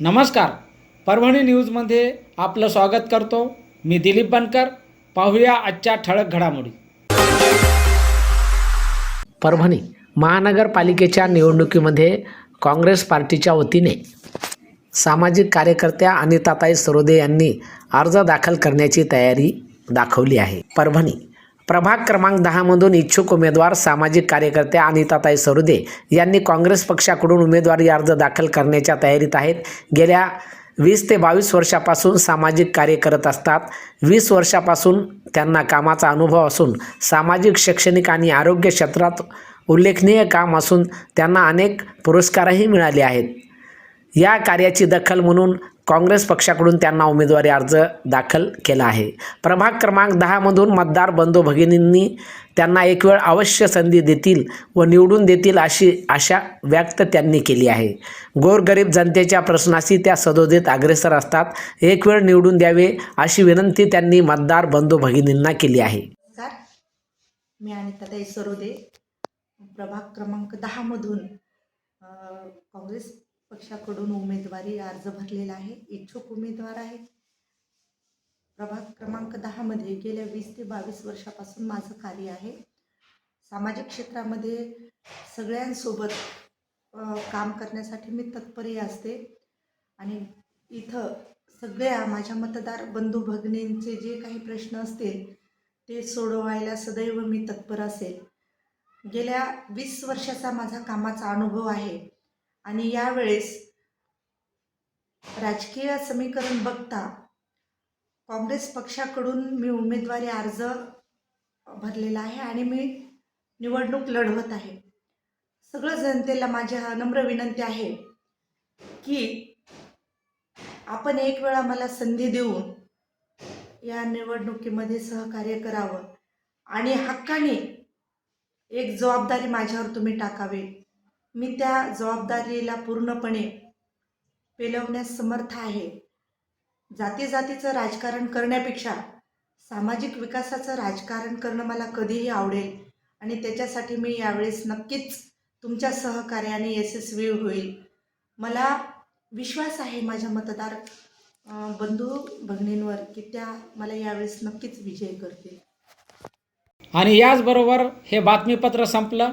नमस्कार. परभणी न्यूजमध्ये आपलं स्वागत करतो. मी दिलीप बनकर. पाहूया आजच्या ठळक घडामोडी. परभणी महानगरपालिकेच्या निवडणुकीमध्ये काँग्रेस पार्टीच्या वतीने सामाजिक कार्यकर्त्या अनिताताई सरोदे यांनी अर्ज दाखल करण्याची तयारी दाखवली आहे. परभणी प्रभाग क्रमांक दहामधून इच्छुक उमेदवार सामाजिक कार्यकर्त्या अनिताताई सरुदे यांनी काँग्रेस पक्षाकडून उमेदवारी अर्ज दाखल करण्याच्या तयारीत आहेत. गेल्या वीस ते बावीस वर्षापासून सामाजिक कार्य करत असतात. वीस वर्षापासून त्यांना कामाचा अनुभव असून सामाजिक शैक्षणिक आणि आरोग्य क्षेत्रात उल्लेखनीय काम असून त्यांना अनेक पुरस्कारही मिळाले आहेत. या कार्याची दखल म्हणून काँग्रेस पक्षाकडून त्यांना उमेदवारी अर्ज दाखल केला आहे. प्रभाग क्रमांक दहामधून मतदार बंधू भगिनींनी त्यांना एक वेळ अवश्य संधी देतील व निवडून देतील अशी आशा व्यक्त त्यांनी केली आहे. गोरगरीब जनतेच्या प्रश्नाशी त्या सदोदित अग्रेसर असतात. एक वेळ निवडून द्यावे अशी विनंती त्यांनी मतदार बंधू भगिनींना केली आहे. मी अनिताताई सरोदे. प्रभाग क्रमांक दहामधून काँग्रेस पक्षाकडून उमेदवारी अर्ज भरलेला आहे. इच्छुक उमेदवार आहे प्रभाग क्रमांक दहामध्ये गेल्या वीस ते बावीस वर्षापासून माझं कार्य आहे. सामाजिक क्षेत्रामध्ये सगळ्यांसोबत काम करण्यासाठी मी तत्परही असते. आणि इथं सगळ्या माझ्या मतदार बंधू भगिनींचे जे काही प्रश्न असतील ते सोडवायला सदैव मी तत्पर असेल. गेल्या वीस वर्षाचा माझा कामाचा अनुभव आहे. आणि यावेळेस राजकीय समीकरण बघता काँग्रेस पक्षाकडून मी उमेदवारी अर्ज भरलेला आहे आणि मी निवडणूक लढवत आहे. सगळं जनतेला माझी हा नम्र विनंती आहे की आपण एक वेळा मला संधी देऊन या निवडणुकीमध्ये सहकार्य करावं आणि हक्काने एक जबाबदारी माझ्यावर तुम्ही टाकावी. मी त्या जबाबदारीला पूर्णपणे पेलवण्यास समर्थ आहे. जाती जातीचं राजकारण करण्यापेक्षा सामाजिक विकासाचं राजकारण करणं मला कधीही आवडेल आणि त्याच्यासाठी मी यावेळेस नक्कीच तुमच्या सहकार्याने यशस्वी होईल. मला विश्वास आहे माझ्या मतदार बंधू भगिनींवर की त्या मला यावेळेस नक्कीच विजय करतील. आणि याचबरोबर हे बातमीपत्र संपलं.